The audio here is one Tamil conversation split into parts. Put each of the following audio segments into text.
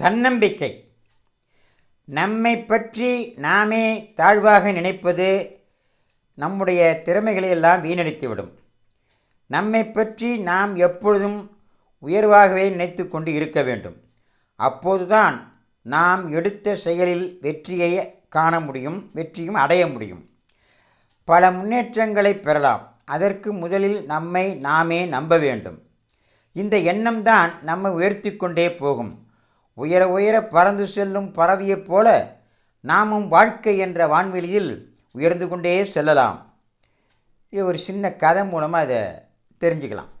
தன்னம்பிக்கை. நம்மை பற்றி நாமே தாழ்வாக நினைப்பது நம்முடைய திறமைகளை எல்லாம் வீணடித்துவிடும். நம்மை பற்றி நாம் எப்பொழுதும் உயர்வாகவே நினைத்து கொண்டு இருக்க வேண்டும். அப்போதுதான் நாம் எடுத்த செயலில் வெற்றியை காண முடியும் வெற்றியும் அடைய முடியும். பல முன்னேற்றங்களை பெறலாம். அதற்கு முதலில் நம்மை நாமே நம்ப வேண்டும். இந்த எண்ணம்தான் நம்மை உயர்த்தி கொண்டே போகும். உயர உயர பறந்து செல்லும் பறவையைப் போல நாமும் வாழ்க்கை என்ற வான்வெளியில் உயர்ந்து கொண்டே செல்லலாம். இது ஒரு சின்ன கதை மூலமாக அதை தெரிஞ்சுக்கலாம்.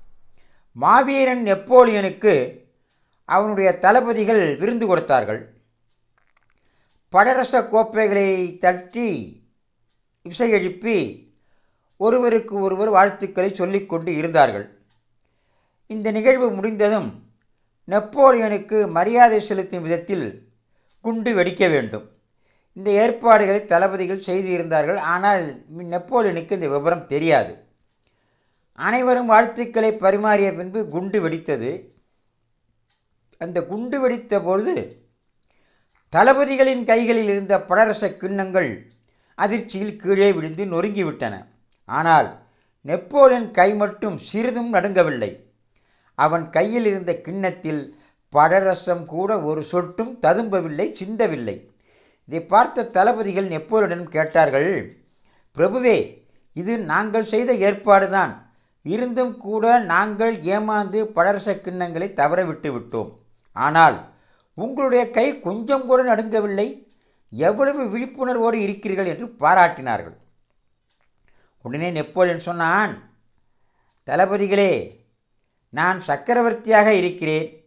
மாவீரன் நெப்போலியனுக்கு அவனுடைய தளபதிகள் விருந்து கொடுத்தார்கள். படரச கோப்பைகளை தட்டி இசையெழுப்பி ஒருவருக்கு ஒருவர் வாழ்த்துக்களை சொல்லிக்கொண்டு இருந்தார்கள். இந்த நிகழ்வு முடிந்ததும் நெப்போலியனுக்கு மரியாதை செலுத்தும் விதத்தில் குண்டு வெடிக்க வேண்டும். இந்த ஏற்பாடுகளை தளபதிகள் செய்திருந்தார்கள். ஆனால் நெப்போலியனுக்கு இந்த விவரம் தெரியாது. அனைவரும் வாழ்த்துக்களை பரிமாறிய பின்பு குண்டு வெடித்தது. அந்த குண்டு வெடித்த பொழுது தளபதிகளின் கைகளில் இருந்த படரச கிண்ணங்கள் அதிர்ச்சியில் கீழே விழுந்து நொறுங்கிவிட்டன. ஆனால் நெப்போலியன் கை மட்டும் சிறிதும் நடுங்கவில்லை. அவன் கையில் இருந்த கிண்ணத்தில் பழரசம் கூட ஒரு சொட்டும் ததும்பவில்லை சிந்தவில்லை. இதை பார்த்த தளபதிகள் நெப்போலியனிடம் கேட்டார்கள் பிரபுவே இது நாங்கள் செய்த ஏற்பாடுதான். இருந்தும் கூட நாங்கள் ஏமாந்து பழரச கிண்ணங்களை தவற விட்டு விட்டோம். ஆனால் உங்களுடைய கை கொஞ்சம் கூட நடுங்கவில்லை. எவ்வளவு விழிப்புணர்வோடு இருக்கிறீர்கள் என்று பாராட்டினார்கள். உடனே நெப்போலியன் சொன்னான் தளபதிகளே நான் சக்கரவர்த்தியாக இருக்கிறேன்.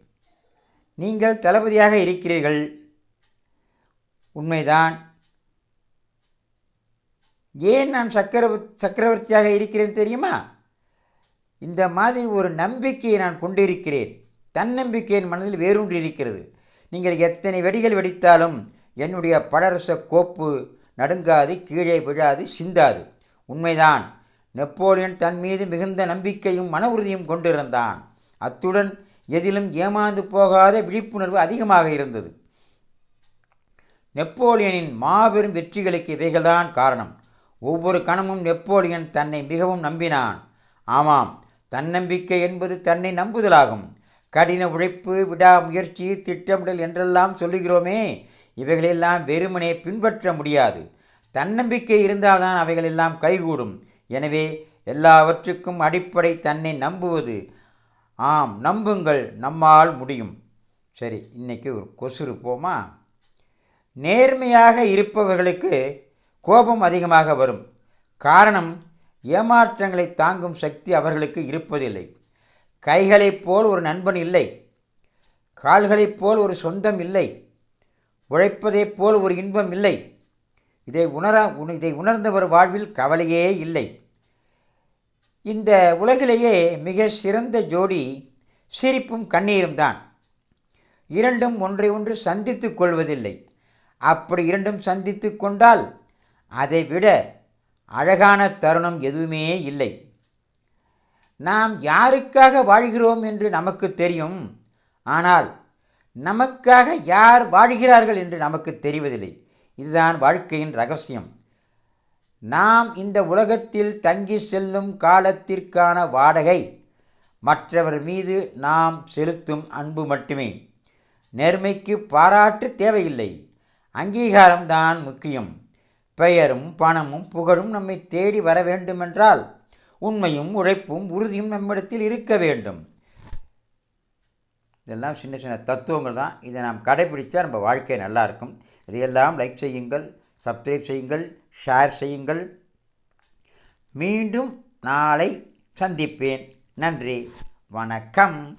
நீங்கள் தளபதியாக இருக்கிறீர்கள். உண்மைதான். ஏன் நான் சக்கர சக்கரவர்த்தியாக இருக்கிறேன் தெரியுமா? இந்த மாதிரி ஒரு நம்பிக்கையை நான் கொண்டிருக்கிறேன். தன்னம்பிக்கை என் மனதில் வேரூன்றி இருக்கிறது. நீங்கள் எத்தனை வெடிகள் வெடித்தாலும் என்னுடைய படரச கோப்பு நடுங்காது கீழே விழாது சிந்தாது. உண்மைதான். நெப்போலியன் தன் மீது மிகுந்த நம்பிக்கையும் மன உறுதியும் கொண்டிருந்தான். அத்துடன் எதிலும் ஏமாந்து போகாத விழிப்புணர்வு அதிகமாக இருந்தது. நெப்போலியனின் மாபெரும் வெற்றிகளுக்கு இவைகள்தான் காரணம். ஒவ்வொரு கணமும் நெப்போலியன் தன்னை மிகவும் நம்பினான். ஆமாம் தன்னம்பிக்கை என்பது தன்னை நம்புதலாகும். கடின உழைப்பு விடாமுயற்சி திட்டமிடல் என்றெல்லாம் சொல்லுகிறோமே இவைகளெல்லாம் வெறுமனே பின்பற்ற முடியாது. தன்னம்பிக்கை இருந்தால்தான் அவைகளெல்லாம் கைகூடும். எனவே எல்லாவற்றுக்கும் அடிப்படை தன்னை நம்புவது. ஆம் நம்புங்கள் நம்மால் முடியும். சரி இன்னைக்கு ஒரு கொசு போமா? நேர்மையாக இருப்பவர்களுக்கு கோபம் அதிகமாக வரும். காரணம் ஏமாற்றங்களை தாங்கும் சக்தி அவர்களுக்கு இருப்பதில்லை. கைகளைப் போல் ஒரு நண்பன் இல்லை. கால்களைப் போல் ஒரு சொந்தம் இல்லை. உழைப்பதைப் போல் ஒரு இன்பம் இல்லை. இதை உணர உண- இதை உணர்ந்தவர் வாழ்வில் கவலையே இல்லை. இந்த உலகிலேயே மிக சிறந்த ஜோடி சிரிப்பும் கண்ணீரும் தான். இரண்டும் ஒன்றை ஒன்று சந்தித்து கொள்வதில்லை. அப்படி இரண்டும் சந்தித்து கொண்டால் அதைவிட அழகான தருணம் எதுவுமே இல்லை. நாம் யாருக்காக வாழ்கிறோம் என்று நமக்கு தெரியும். ஆனால் நமக்காக யார் வாழ்கிறார்கள் என்று நமக்கு தெரிவதில்லை. இதுதான் வாழ்க்கையின் ரகசியம். நாம் இந்த உலகத்தில் தங்கி செல்லும் காலத்திற்கான வாடகை மற்றவர் மீது நாம் செலுத்தும் அன்பு மட்டுமே. நேர்மைக்கு பாராட்டு தேவையில்லை. அங்கீகாரம்தான் முக்கியம். பெயரும் பணமும் புகழும் நம்மை தேடி வர வேண்டுமென்றால் உண்மையும் உழைப்பும் உறுதியும் நம்மிடத்தில் இருக்க வேண்டும். இதெல்லாம் சின்ன சின்ன தத்துவங்கள் தான். இதை நாம் கடைபிடித்தா நம்ம வாழ்க்கை நல்லாயிருக்கும் இதையெல்லாம் லைக் செய்யுங்கள். சப்ஸ்கிரைப் செய்யுங்கள் ஷேர் செய்யுங்கள். மீண்டும் நாளை சந்திப்பேன். நன்றி. வணக்கம்.